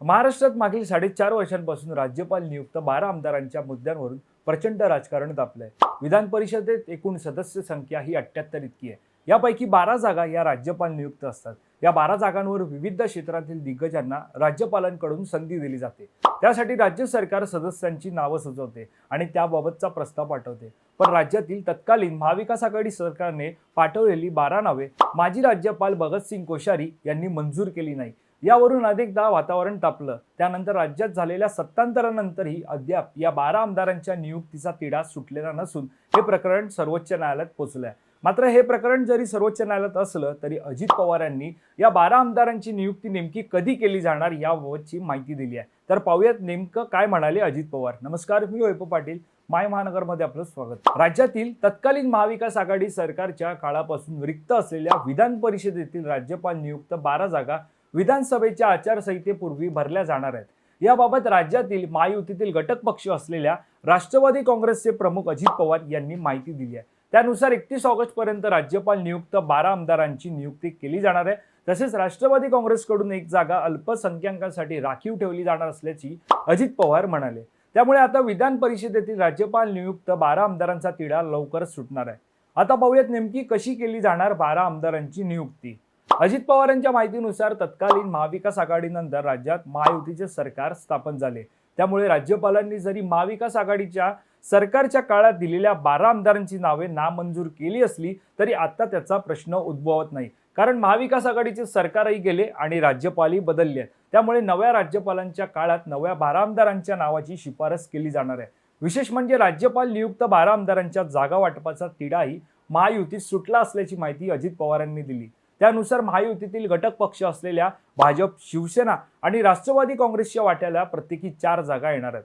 महाराष्ट्रात मागील साडेचार वर्षांपासून राज्यपाल नियुक्त बारा आमदारांच्या मुद्द्यांवरून प्रचंड राजकारण तापलंय विधान परिषदेत एकूण सदस्य संख्या ही अठ्याहत्तर इतकी आहे. यापैकी बारा जागा या राज्यपाल नियुक्त असतात. या बारा जागांवर विविध क्षेत्रातील दिग्गजांना राज्यपालांकडून संधी दिली जाते. त्यासाठी राज्य सरकार सदस्यांची नावं सुचवते आणि त्याबाबतचा प्रस्ताव पाठवते. पण राज्यातील तत्कालीन महाविकास आघाडी सरकारने पाठवलेली बारा नावे माजी राज्यपाल भगतसिंग कोश्यारी यांनी मंजूर केली नाही. यावरून अनेकदा वातावरण तापलं. त्यानंतर राज्यात झालेल्या सत्तांतरानंतरही अद्याप या बारा आमदारांच्या नियुक्तीचा तिढा सुटलेला नसून हे प्रकरण सर्वोच्च न्यायालयात पोहोचलंय मात्र हे प्रकरण जरी सर्वोच्च न्यायालयात असलं तरी अजित पवार यांनी या बारा आमदारांची नियुक्ती नेमकी कधी केली जाणार याबाबतची माहिती दिली आहे. तर पाहूयात नेमकं काय म्हणाले अजित पवार. नमस्कार मी वैप पाटील. माय महानगरमध्ये आपलं स्वागत. राज्यातील तत्कालीन महाविकास आघाडी सरकारच्या काळापासून रिक्त असलेल्या विधान परिषदेतील राज्यपाल नियुक्त बारा जागा विधानसभेच्या आचारसंहितेपूर्वी भरल्या जाणार आहेत. याबाबत राज्यातील महायुतीतील घटक पक्ष असलेल्या राष्ट्रवादी काँग्रेसचे प्रमुख अजित पवार यांनी माहिती दिली आहे. त्यानुसार एकतीस ऑगस्ट पर्यंत राज्यपाल नियुक्त बारा आमदारांची नियुक्ती केली जाणार आहे. तसेच राष्ट्रवादी काँग्रेसकडून एक जागा अल्पसंख्याकांसाठी राखीव ठेवली जाणार असल्याची अजित पवार म्हणाले. त्यामुळे आता विधान परिषदेतील राज्यपाल नियुक्त बारा आमदारांचा तिढा लवकरच सुटणार आहे. आता पाहूयात नेमकी कशी केली जाणार बारा आमदारांची नियुक्ती. अजित पवारांच्या माहितीनुसार तत्कालीन महाविकास आघाडीनंतर राज्यात महायुतीचे सरकार स्थापन झाले. त्यामुळे राज्यपालांनी जरी महाविकास आघाडीच्या सरकारच्या काळात दिलेल्या बारा आमदारांची नावे नामंजूर केली असली तरी आता त्याचा प्रश्न उद्भवत नाही. कारण महाविकास आघाडीचे सरकारही गेले आणि राज्यपालही बदलले. आहेत. त्यामुळे नव्या राज्यपालांच्या काळात नव्या बारा आमदारांच्या नावाची शिफारस केली जाणार आहे. विशेष म्हणजे राज्यपाल नियुक्त बारा आमदारांच्या जागा वाटपाचा तिढाही महायुतीत सुटला असल्याची माहिती अजित पवारांनी दिली. त्यानुसार महायुतीतील घटक पक्ष असलेल्या भाजप शिवसेना आणि राष्ट्रवादी काँग्रेसच्या वाट्याला प्रत्येकी चार जागा येणार आहेत.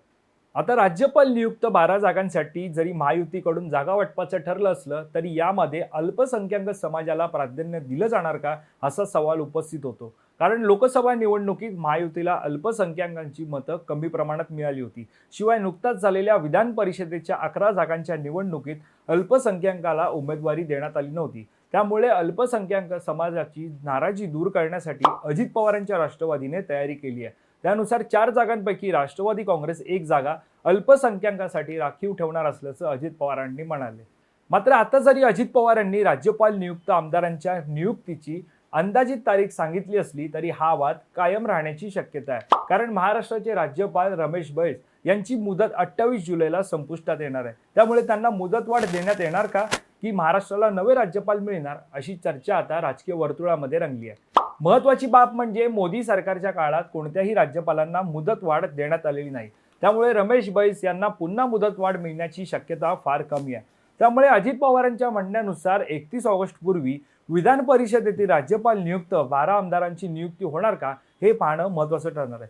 आता राज्यपाल नियुक्त बारा जागांसाठी जरी महायुतीकडून जागा वाटपाचं ठरलं असलं तरी यामध्ये अल्पसंख्याक समाजाला प्राधान्य दिलं जाणार का असा सवाल उपस्थित होतो. कारण लोकसभा निवडणुकीत महायुतीला अल्पसंख्याकांची मतं कमी प्रमाणात मिळाली होती. शिवाय नुकताच झालेल्या विधान परिषदेच्या अकरा जागांच्या निवडणुकीत अल्पसंख्याकाला उमेदवारी देण्यात आली नव्हती. त्यामुळे अल्पसंख्याक समाजाची नाराजी दूर करण्यासाठी अजित पवारांच्या राष्ट्रवादीने तयारी केली आहे. त्यानुसार चार जागांपैकी राष्ट्रवादी काँग्रेस एक जागा अल्पसंख्याकासाठी राखीव ठेवणार असल्याचं अजित पवारांनी म्हणाले. मात्र आता जरी अजित पवारांनी राज्यपाल नियुक्त आमदारांच्या नियुक्तीची अंदाजित तारीख सांगितली असली तरी हा वाद कायम राहण्याची शक्यता आहे. कारण महाराष्ट्राचे राज्यपाल रमेश बैस यांची मुदत अठ्ठावीस जुलैला संपुष्टात येणार आहे. त्यामुळे त्यांना मुदतवाढ देण्यात येणार का? की महाराष्ट्राला नवे राज्यपाल मिळणार अशी चर्चा आता राजकीय वर्तुळामध्ये रंगली आहे. महत्वाची बाब म्हणजे मोदी सरकारच्या काळात कोणत्याही राज्यपालांना मुदतवाढ देण्यात आलेली नाही. त्यामुळे रमेश बैस यांना पुन्हा मुदतवाढ मिळण्याची शक्यता फार कमी आहे. त्यामुळे अजित पवारांच्या म्हणण्यानुसार एकतीस ऑगस्ट पूर्वी विधान परिषदेतील राज्यपाल नियुक्त बारा आमदारांची नियुक्ती होणार का हे पाहणं महत्त्वाचं ठरणार आहे.